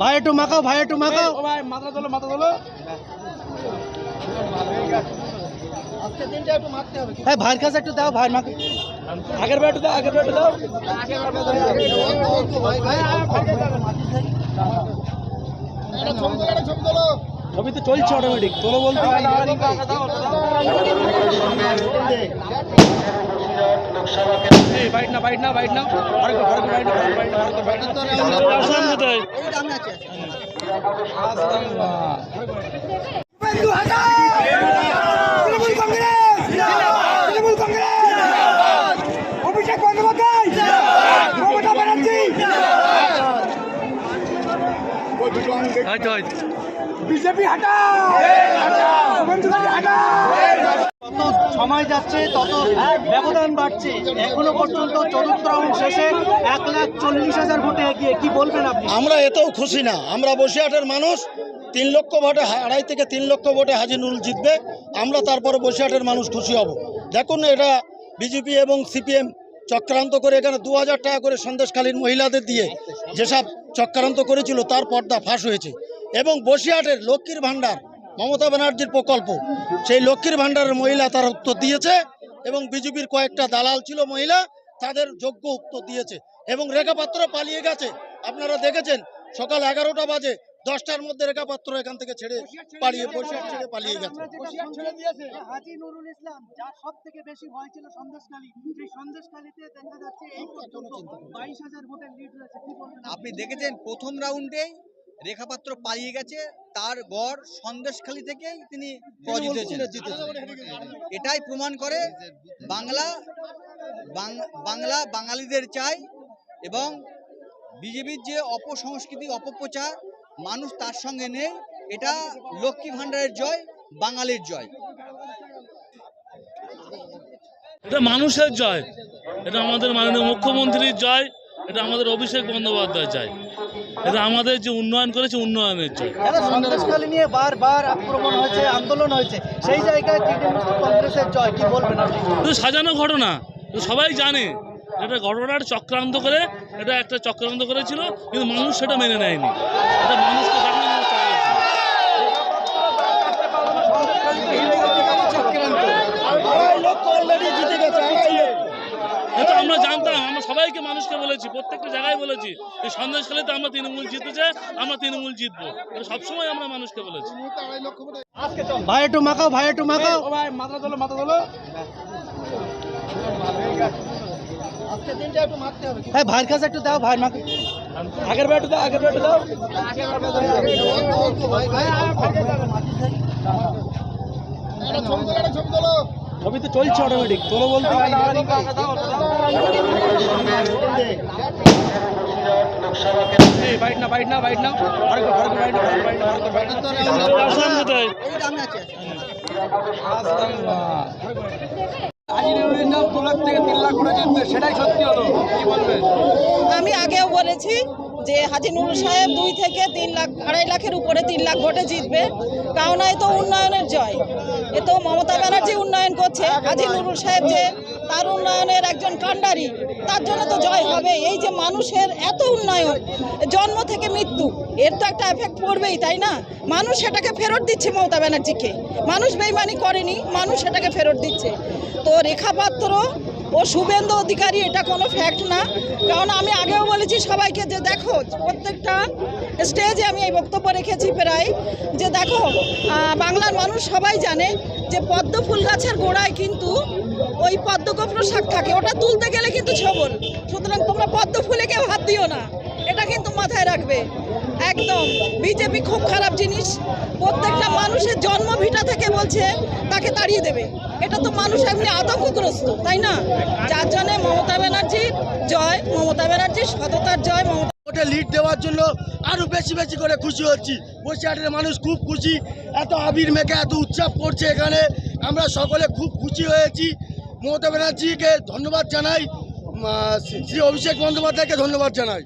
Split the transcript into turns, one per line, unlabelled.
ভাই একটু মাখাও ভাই একটু মাখাও।
ভাই মাথা তোলো মাথা তোলো।
ভাই ভাইয়ের কাছে একটু দাও ভাই মাখো।
আগের ব্যাট দাও আগের ব্যাট দাও।
ছবি তো চলছে অটোমেটিক তোলো বলতে
এই বাইট না বাইট না বাইট না।
অভিষেক বন্দ্যোপাধ্যায় মমতা ব্যানার্জি বিজেপি হাটাও। শুভেন্দু হাটাও।
সময় যাচ্ছে, তত ব্যবধান বাড়ছে। এখনও পর্যন্ত চতুর্থ রাউন্ড শেষে এক লাখ চল্লিশ হাজার ভোটে এগিয়ে। কি বলবেন আপনি?
আমরা এতেও খুশি না। আমরা বসিরহাটের মানুষ, তিন লক্ষ ভোটে আড়াই থেকে তিন লক্ষ ভোটে হাজি নুরুল জিতবে। আমরা তারপরে বসিরহাটের মানুষ খুশি হব। দেখুন এটা বিজেপি এবং সিপিএম চক্রান্ত করে এখানে দু হাজার টাকা করে সন্দেশকালীন মহিলাদের দিয়ে যেসব চক্রান্ত করেছিল, তার পর্দা ফাঁস হয়েছে। এবং বসিরহাটের লক্ষ্মীর ভাণ্ডার মমতা ব্যানার্জির প্রকল্প। সেই লক্ষ্মীর ভাণ্ডারের মহিলা তার উত্তর দিয়েছে এবং বিজেপির কয়েকটা দালাল ছিল মহিলা তাদের যোগ্য উত্তর দিয়েছে এবং রেখাপাত্র পালিয়ে গেছে। আপনারা দেখেছেন সকাল এগারোটা বাজে দশটার মধ্যে রেখাপাত্র এখান থেকে ছেড়ে পালিয়ে বসে ছেড়ে পালিয়ে গেছে।
হাজি নুরুল ইসলাম যার সব থেকে বেশি ভয় ছিল সন্দেশখালী সেই সন্দেশখালীতে দেখা যাচ্ছে এই পর্যন্ত বাইশ হাজার ভোটের লিড রয়েছে।
আপনি? দেখেছেন প্রথম রাউন্ডে রেখাপাত্র পালিয়ে গেছে তার গড় সন্দেশখালী থেকেই তিনি এটাই প্রমাণ করে বাংলা বাংলা বাঙালিদের চাই এবং বিজেপির যে অপসংস্কৃতি অপপ্রচার মানুষ তার সঙ্গে নেই এটা লক্ষ্মী ভাণ্ডারের জয় বাঙালির জয়।
এটা মানুষের জয় এটা আমাদের মাননীয় মুখ্যমন্ত্রীর জয় এটা আমাদের অভিষেক বন্দ্যোপাধ্যায় চাই এটা আমাদের যে উন্নয়ন করেছে উন্নয়নের
চাই সন্ত্রাসকালী নিয়ে বারবার আক্রমণ হয়েছে আন্দোলন হয়েছে। সেই জায়গায় কংগ্রেসের জয় কি বলবেন আপনি?
এটা সাজানো ঘটনা। সবাই জানে। এটা ঘটনার চক্রান্ত করে এটা একটা চক্রান্ত করেছিল কিন্তু মানুষ সেটা মেনে নেয়নি। এটা মানুষকে দেখানোর চেষ্টা করেছে।
আড়াই লক্ষ অলরেডি জিতে গেছে আড়াই লক্ষ
এটা আমরা জানতাম আমরা সবাইকে মানুষকে বলেছি প্রত্যেকটা জায়গায় বলেছি এই সন্দেশখালীতে আমরা তৃণমূল জিতেছে আমরা তৃণমূল জিতবো সবসময় আমরা মানুষকে বলেছি
ভাই একটু মাখাও ভাই একটু মাখাও
ভাই মাথা তোলো মাথা তোলো
ভাই ভাইয়ের কাছে একটু দাও ভাই মাখো
আগের ব্যাট দাও আগের ব্যাট দাও
ছবি তো চলছে অটোমেটিক তোলো বলতে
এই বাইট না বাইট না বাইট না।
আমি আগেও বলেছি যে হাজি নুরুল সাহেব দুই থেকে তিন লাখ, আড়াই লাখের উপরে তিন লাখ ভোটে জিতবে কারণ এ তো উন্নয়নের জয়। এ তো মমতা ব্যানার্জি উন্নয়ন করছে হাজি নুরুল সাহেব যে তার উন্নয়নের একজন কাণ্ডারি, তার জন্য তো জয় হবে। এই যে মানুষের এত উন্নয়ন, জন্ম থেকে মৃত্যু, এর তো একটা এফেক্ট পড়বেই, তাই না? মানুষ সেটাকে ফেরত দিচ্ছে মমতা ব্যানার্জিকে। মানুষ বেইমানি করেনি, মানুষ সেটাকে ফেরত দিচ্ছে। তো রেখা পাত্র ও শুভেন্দু অধিকারী, এটা কোনো ফ্যাক্ট না। কারণ আমি আগেও বলেছি সবাইকে যে দেখো, প্রত্যেকটা স্টেজে আমি এই বক্তব্য রেখেছি প্রায়, যে দেখো বাংলার মানুষ সবাই জানে যে পদ্ম ফুল গাছের গোড়ায় কিন্তু ওই পদ্মগোপ্র শাক থাকে। ওটা তুলতে গেলে কিন্তু ছবল। সুতরাং তোমরা পদ্ম ফুলে কেউ হাত দিও না। এটা কিন্তু মাথায় রাখবে। একদম। বিজেপি খুব খারাপ জিনিস। প্রত্যেকটা মানুষের জন্ম ভিটা থেকে বলছে, তাকে তাড়িয়ে দেবে। এটা তো মানুষ এমনি আতঙ্কগ্রস্ত, তাই না? যার জন্য মমতা ব্যানার্জির জয়, মমতা ব্যানার্জির সততার জয়, মমতা
ভোটে লিড দেওয়ার জন্য আরও বেশি বেশি করে খুশি হচ্ছি। বসিরহাটের মানুষ খুব খুশি। এত আবির মেঘে এত উৎসব করছে এখানে। আমরা সকলে খুব খুশি হয়েছি। মমতা ব্যানার্জিকে ধন্যবাদ জানাই। শ্রী অভিষেক বন্দ্যোপাধ্যায়কে ধন্যবাদ জানাই।